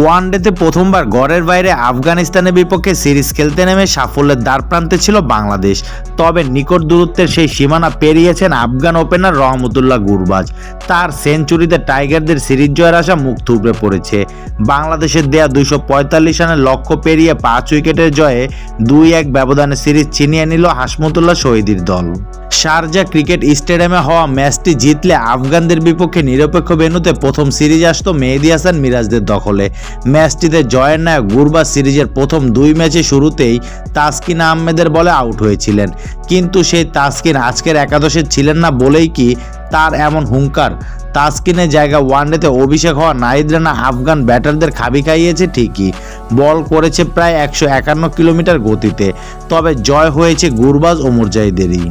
ওয়ানডেতে প্রথমবার গড়ের বাইরে আফগানিস্তানের বিপক্ষে সিরিজ খেলতে নেমে সাফল্যের দ্বার প্রান্তে ছিল বাংলাদেশ। তবে নিকট দূরত্বের সেই সীমানা পেরিয়েছেন আফগান ওপেনার রহমতুল্লাহ গুরবাজ। তার সেঞ্চুরিতে টাইগারদের সিরিজ জয়ের আশা মুখ থুবড়ে পড়েছে। বাংলাদেশের দেয়া দুইশো পঁয়তাল্লিশ রানের লক্ষ্য পেরিয়ে পাঁচ উইকেটের জয়ে দুই এক ব্যবধানে সিরিজ ছিনিয়ে নিল হাসমতুল্লাহ শহীদির দল। শারজা ক্রিকেট স্টেডিয়ামে হওয়া ম্যাচটি জিতলে আফগানদের বিপক্ষে নিরপেক্ষ ভেন্যুতে প্রথম সিরিজ আসতো মেহেদি হাসান মিরাজদের দখলে। ম্যাচটিতে জয়ের নায়ক গুরবাজ সিরিজের প্রথম দুই ম্যাচে শুরুতেই তাসকিন আহমেদের বলে আউট হয়েছিলেন। কিন্তু সেই তাসকিন আজকের একাদশে ছিলেন না বলেই কি তার এমন হুঙ্কার? তাসকিনের জায়গা ওয়ানডেতে অভিষেক হওয়া নাহিদ রানা আফগান ব্যাটারদের খাবি খাইয়েছে ঠিকই। বল করেছে প্রায় একশো একান্ন কিলোমিটার গতিতে। তবে জয় হয়েছে গুরবাজ ও মুরজাহিদেরই।